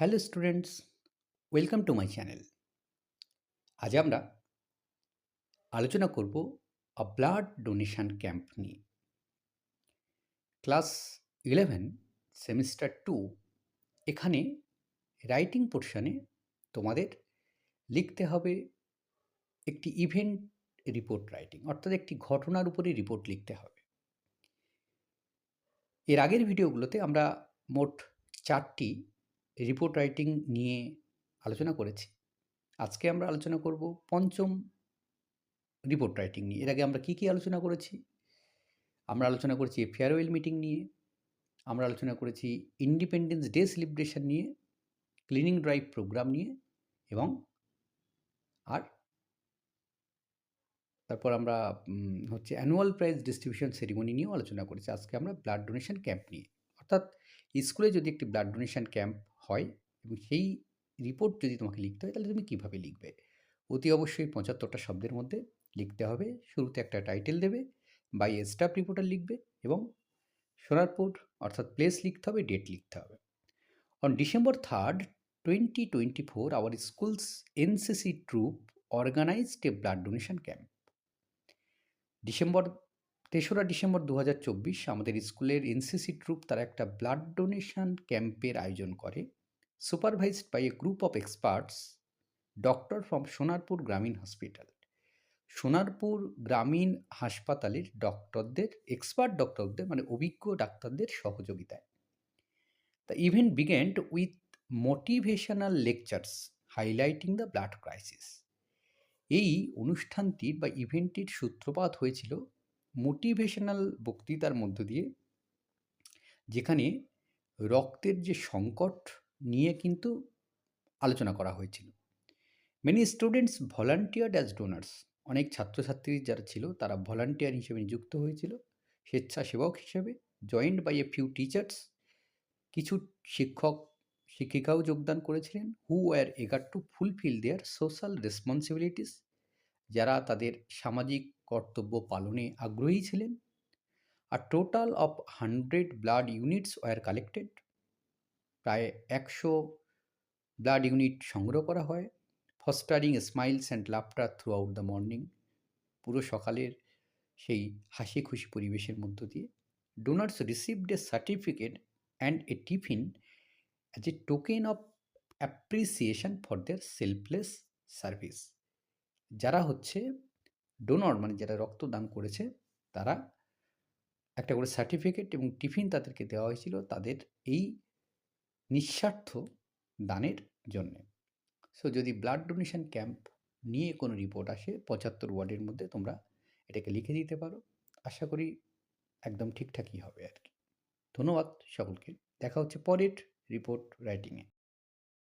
Hello students welcome to my channel আজ আমরা আলোচনা করব আ ব্লাড ডোনেশন ক্যাম্প নিয়ে। ক্লাস ইলেভেন সেমিস্টার টু এখানে রাইটিং পোর্শনে তোমাদের লিখতে হবে একটি ইভেন্ট রিপোর্ট রাইটিং অর্থাৎ একটি ঘটনার উপরে রিপোর্ট লিখতে হবে। এর আগের ভিডিওগুলোতে আমরা মোট চারটি রিপোর্ট রাইটিং নিয়ে আলোচনা করেছি। আজকে আমরা আলোচনা করব পঞ্চম রিপোর্ট রাইটিং নিয়ে। এর আগে আমরা কী কী আলোচনা করেছি? আমরা আলোচনা করেছি ফেয়ারওয়েল মিটিং নিয়ে। আমরা আলোচনা করেছি ইন্ডিপেন্ডেন্স ডে সেলিব্রেশন নিয়ে ক্লিনিং ড্রাইভ প্রোগ্রাম নিয়ে এবং আর তারপর আমরা হচ্ছে অ্যানুয়াল প্রাইজ ডিস্ট্রিবিউশন সেরিমনি নিয়েও আলোচনা করেছি। আজকে আমরা ব্লাড ডোনেশন ক্যাম্প নিয়ে। অর্থাৎ স্কুলে যদি একটি ব্লাড ডোনেশন ক্যাম্প হয় এবং সেই রিপোর্ট যদি তোমাকে লিখতে হয়, তাহলে তুমি কীভাবে লিখবে? অতি অবশ্যই পঁচাত্তরটা শব্দের মধ্যে লিখতে হবে। শুরুতে একটা টাইটেল দেবে বাই স্টাফ রিপোর্টার লিখবে এবং সোনারপুর অর্থাৎ প্লেস লিখতে হবে ডেট লিখতে হবে। On December third twenty twenty four our schools NCC troop organised a blood donation camp December তেসরা ডিসেম্বর দু হাজার চব্বিশ, আমাদের স্কুলের এনসিসি ট্রুপ তারা একটা ব্লাড ডোনেশন ক্যাম্পের আয়োজন করে। Supervised by a group of experts doctor from Sonarpur Gramin hospital Sonarpur গ্রামীণ হাসপাতালের ডক্টরদের এক্সপার্ট ডক্টরদের মানে অভিজ্ঞ ডাক্তারদের সহযোগিতায়। The event began with motivational lectures highlighting the blood crisis এই অনুষ্ঠানটির বা ইভেন্টটির সূত্রপাত হয়েছিল মোটিভেশনাল বক্তৃতার মধ্য দিয়ে, যেখানে রক্তের যে সংকট নিয়ে কিন্তু আলোচনা করা হয়েছিল। Many students volunteer as donors অনেক ছাত্রছাত্রী যারা ছিল, তারা ভলান্টিয়ার হিসেবে নিযুক্ত হয়েছিল। স্বেচ্ছাসেবক হিসেবে joined by a few teachers কিছু শিক্ষক, শিক্ষিকাও যোগদান করেছিলেন who were eager to fulfil their social responsibilities যারা তাদের সামাজিক কর্তব্য পালনে আগ্রহী ছিলেন। আর total of hundred blood units were collected প্রায় একশো ব্লাড ইউনিট সংগ্রহ করা হয়। Fostering, smiles and laughter throughout the morning, পুরো সকালের সেই হাসি খুশি পরিবেশের মধ্য দিয়ে। Donors received a certificate and a tiffin as a token of appreciation for their selfless service. যারা হচ্ছে ডোনর মানে যারা রক্তদান করেছে, তারা একটা করে সার্টিফিকেট এবং টিফিন তাদেরকে দেওয়া হয়েছিল। তাদের এই নিঃস্বার্থ দানের জন্যে। সো যদি ব্লাড ডোনেশন ক্যাম্প নিয়ে কোনো রিপোর্ট আসে, পঁচাত্তর ওয়ার্ডের মধ্যে তোমরা এটাকে লিখে দিতে পারো। আশা করি একদম ঠিকঠাকই হবে আর কি। ধন্যবাদ সকলকে। দেখা হচ্ছে পরের রিপোর্ট রাইটিংয়ে